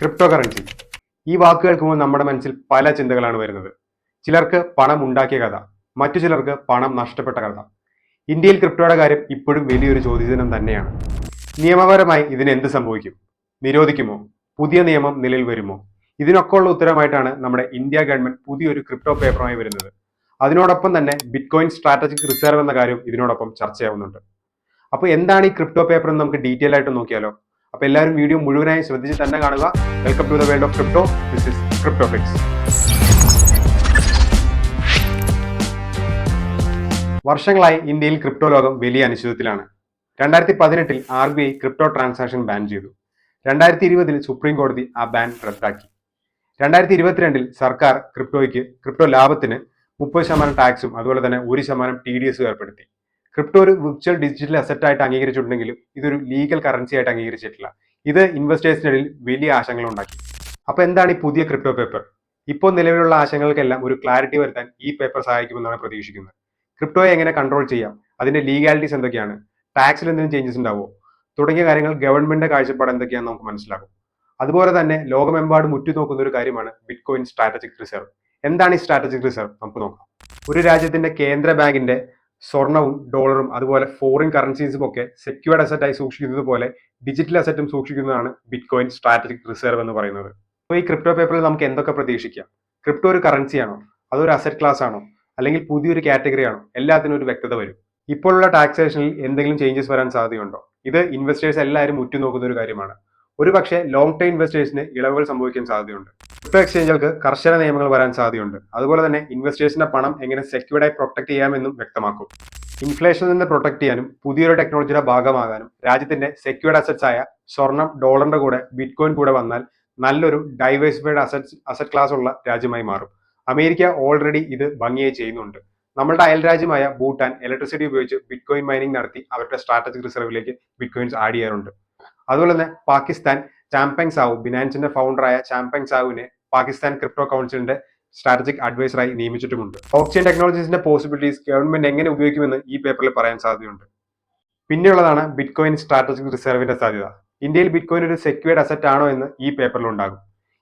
Crypto currency ഈ വാക്ക് കേൾക്കുമ്പോൾ നമ്മുടെ മനസ്സിൽ പല ചിന്തകളാണ് വരുന്നത്. ചിലർക്ക് പണം ഉണ്ടാക്കിയ കഥ മറ്റു ചിലർക്ക് പണം നഷ്ടപ്പെട്ട കഥ. ഇന്ത്യയിൽ ക്രിപ്റ്റോയുടെ കാര്യം ഇപ്പോഴും വലിയൊരു ചോദ്യചിഹ്നം തന്നെയാണ്. നിയമപരമായി ഇതിന് എന്ത് സംഭവിക്കും? നിരോധിക്കുമോ? പുതിയ നിയമം നിലയിൽ വരുമോ? ഇതിനൊക്കെ ഉള്ള ഉത്തരമായിട്ടാണ് നമ്മുടെ ഇന്ത്യ ഗവൺമെന്റ് പുതിയൊരു ക്രിപ്റ്റോ പേപ്പറുമായി വരുന്നത്. അതിനോടൊപ്പം തന്നെ ബിറ്റ്കോയിൻ സ്ട്രാറ്റജിക് റിസർവ് എന്ന കാര്യം ഇതിനോടൊപ്പം ചർച്ചയാവുന്നുണ്ട് അപ്പോൾ എന്താണ് ഈ ക്രിപ്റ്റോ പേപ്പർ എന്ന് നമുക്ക് ഡീറ്റെയിൽ ആയിട്ട് നോക്കിയാലോ? അപ്പോൾ എല്ലാവരും വീഡിയോ മുഴുവനായി ശ്രദ്ധിച്ച് തന്നെ കാണുക. Welcome to the world of crypto this is crypto fix വർഷങ്ങളായി ഇന്ത്യയിൽ ക്രിപ്റ്റോ ലോകം വലിയ അനിശ്ചിതത്തിലാണ്. രണ്ടായിരത്തി പതിനെട്ടിൽ R B I crypto transaction ban ചെയ്തു. രണ്ടായിരത്തി ഇരുപതിൽ സുപ്രീം കോടതി ആ ബാൻ റദ്ദാക്കി. രണ്ടായിരത്തി ഇരുപത്തിരണ്ടിൽ സർക്കാർ ക്രിപ്റ്റോയ്ക്ക് ക്രിപ്റ്റോ ലാഭത്തിന് മുപ്പത് ശതമാനം ടാക്സും അതുപോലെ തന്നെ ഒരു ശതമാനം ടി ഡി എസും ഏർപ്പെടുത്തി. ക്രിപ്റ്റോ ഒരു വിർച്വൽ ഡിജിറ്റൽ അസറ്റ് ആയിട്ട് അംഗീകരിച്ചിട്ടുണ്ടെങ്കിലും ഇതൊരു ലീഗൽ കറൻസി ആയിട്ട് അംഗീകരിച്ചിട്ടില്ല. ഇത് ഇൻവെസ്റ്റേഴ്സിനിടയിൽ വലിയ ആശങ്കകൾ ഉണ്ടാക്കി. അപ്പോൾ എന്താണ് ഈ പുതിയ ക്രിപ്റ്റോ പേപ്പർ ഇപ്പോൾ നിലവിലുള്ള ആശങ്കകൾക്കെല്ലാം ഒരു ക്ലാരിറ്റി വരുത്താൻ ഈ പേപ്പർ സഹായിക്കുമെന്നാണ് പ്രതീക്ഷിക്കുന്നത്. ക്രിപ്റ്റോയെ എങ്ങനെ കൺട്രോൾ ചെയ്യാം? അതിന്റെ ലീഗാലിറ്റീസ് എന്തൊക്കെയാണ്? ടാക്സിൽ എന്തെങ്കിലും ചേഞ്ചസ് ഉണ്ടാവുമോ തുടങ്ങിയ കാര്യങ്ങൾ ഗവൺമെന്റിന്റെ കാഴ്ചപ്പാട് എന്തൊക്കെയാണെന്ന് നമുക്ക് മനസ്സിലാകും. അതുപോലെ തന്നെ ലോകമെമ്പാടും ഉറ്റുനോക്കുന്ന ഒരു കാര്യമാണ് ബിറ്റ്കോയിൻ സ്ട്രാറ്റജിക് റിസർവ് എന്താണ് ഈ സ്ട്രാറ്റജിക് റിസർവ് നമുക്ക് നോക്കാം. ഒരു രാജ്യത്തിന്റെ കേന്ദ്ര ബാങ്കിന്റെ സ്വർണവും ഡോളറും അതുപോലെ ഫോറിൻ കറൻസീസും ഒക്കെ സെക്യൂർഡ് അസറ്റായി സൂക്ഷിക്കുന്നത് പോലെ ഡിജിറ്റൽ അസറ്റും സൂക്ഷിക്കുന്നതാണ് ബിറ്റ്കോയിൻ സ്ട്രാറ്റജിക് റിസർവ് എന്ന് പറയുന്നത്. അപ്പോൾ ഈ ക്രിപ്റ്റോ പേപ്പറിൽ നമുക്ക് എന്തൊക്കെ പ്രതീക്ഷിക്കാം? ക്രിപ്റ്റോ ഒരു കറൻസിയാണോ അതൊരു അസറ്റ് ക്ലാസ് ആണോ? അല്ലെങ്കിൽ പുതിയൊരു കാറ്റഗറി ആണോ? എല്ലാത്തിനും ഒരു വ്യക്തത വരും. ഇപ്പോഴുള്ള ടാക്സേഷനിൽ എന്തെങ്കിലും ചേഞ്ചസ് വരാൻ സാധ്യതയുണ്ടോ? ഇത് ഇൻവെസ്റ്റേഴ്സ് എല്ലാവരും ഉറ്റുനോക്കുന്ന ഒരു കാര്യമാണ്. ഒരു പക്ഷേ ലോങ് ടൈം ഇൻവെസ്റ്റേഴ്സിന് ഇളവുകൾ സംഭവിക്കാൻ സാധ്യതയുണ്ട്. ക്രിപ്റ്റോ എക്സ്ചേഞ്ചുകൾക്ക് കർശന നിയമങ്ങൾ വരാൻ സാധ്യതയുണ്ട്. അതുപോലെ തന്നെ ഇൻവെസ്റ്റേഴ്സിന്റെ പണം എങ്ങനെ സെക്യൂർഡായി പ്രൊട്ടക്ട് ചെയ്യാമെന്നും വ്യക്തമാക്കും. ഇൻഫ്ലേഷനിൽ നിന്ന് പ്രൊട്ടക്ട് ചെയ്യാനും പുതിയൊരു ടെക്നോളജിയുടെ ഭാഗമാകാനും രാജ്യത്തിന്റെ സെക്യൂർഡ് അസറ്റ്സ് ആയ സ്വർണം ഡോളറിന്റെ കൂടെ ബിറ്റ്കോയിൻ കൂടെ വന്നാൽ നല്ലൊരു ഡൈവേഴ്സിഫൈഡ് അസറ്റ് അസറ്റ് ക്ലാസ് ഉള്ള രാജ്യമായി മാറും. അമേരിക്ക ഓൾറെഡി ഇത് ഭംഗിയായി ചെയ്യുന്നുണ്ട്. നമ്മുടെ അയൽ രാജ്യമായ ഭൂട്ടാൻ ഇലക്ട്രിസിറ്റി ഉപയോഗിച്ച് ബിറ്റ്കോയിൻ മൈനിങ് നടത്തി അവരുടെ സ്ട്രാറ്റജിക് റിസർവിലേക്ക് ബിറ്റ്കോയിൻസ് ആഡ് ചെയ്യാറുണ്ട്. അതുപോലെ തന്നെ പാകിസ്ഥാൻ ചാമ്പങ് സാവു ബിനാൻസിന്റെ ഫൗണ്ടറായ ചാമ്പങ് സാവുവിനെ പാകിസ്ഥാൻ ക്രിപ്റ്റോ കൗൺസിലിന്റെ സ്ട്രാറ്റജിക് അഡ്വൈസറായി നിയമിച്ചിട്ടുമുണ്ട്. ഓക്സിജൻ ടെക്നോളജീസിന്റെ പോസിബിലിറ്റീസ് ഗവൺമെന്റ് എങ്ങനെ ഉപയോഗിക്കുമെന്ന് ഈ പേപ്പറിൽ പറയാൻ സാധ്യതയുണ്ട്. പിന്നെയുള്ളതാണ് ബിറ്റ്കോയിൻ സ്ട്രാറ്റജിക് റിസർവിന്റെ സാധ്യത. ഇന്ത്യയിൽ ബിറ്റ്കോയിൻ ഒരു സെക്യൂർഡ് അസറ്റ് ആണോ എന്ന് ഈ പേപ്പറിൽ ഉണ്ടാകും.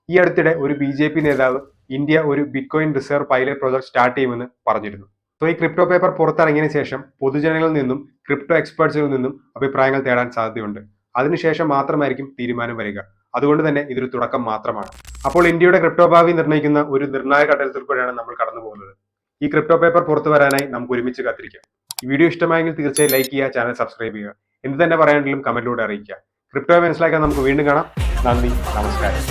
ഈ അടുത്തിടെ ഒരു ബി ജെ പി നേതാവ് ഇന്ത്യ ഒരു bitcoin reserve pilot project start ചെയ്യുമെന്ന് പറഞ്ഞിരുന്നു. സോ ഈ ക്രിപ്റ്റോ പേപ്പർ പുറത്തിറങ്ങിയതിനു ശേഷം പൊതുജനങ്ങളിൽ നിന്നും ക്രിപ്റ്റോ എക്സ്പേർട്സിൽ നിന്നും അഭിപ്രായങ്ങൾ തേടാൻ സാധ്യതയുണ്ട്. അതിനുശേഷം മാത്രമായിരിക്കും തീരുമാനം വരിക. അതുകൊണ്ട് തന്നെ ഇതൊരു തുടക്കം മാത്രമാണ്. അപ്പോൾ ഇന്ത്യയുടെ ക്രിപ്റ്റോ ഭാവി നിർണയിക്കുന്ന ഒരു നിർണായക ഘട്ടത്തിൽ കൂടെയാണ് നമ്മൾ കടന്നു പോകുന്നത്. ഈ ക്രിപ്റ്റോ പേപ്പർ പുറത്തു വരാനായി നമുക്ക് ഒരുമിച്ച് കാത്തിരിക്കാം. ഈ വീഡിയോ ഇഷ്ടമായെങ്കിൽ തീർച്ചയായും ലൈക്ക് ചെയ്യുക ചാനൽ സബ്സ്ക്രൈബ് ചെയ്യുക. എന്ത് തന്നെ പറയാനെങ്കിലും കമന്റിലൂടെ അറിയിക്കുക. ക്രിപ്റ്റോ മനസ്സിലാക്കാൻ നമുക്ക് വീണ്ടും കാണാം. നന്ദി നമസ്കാരം.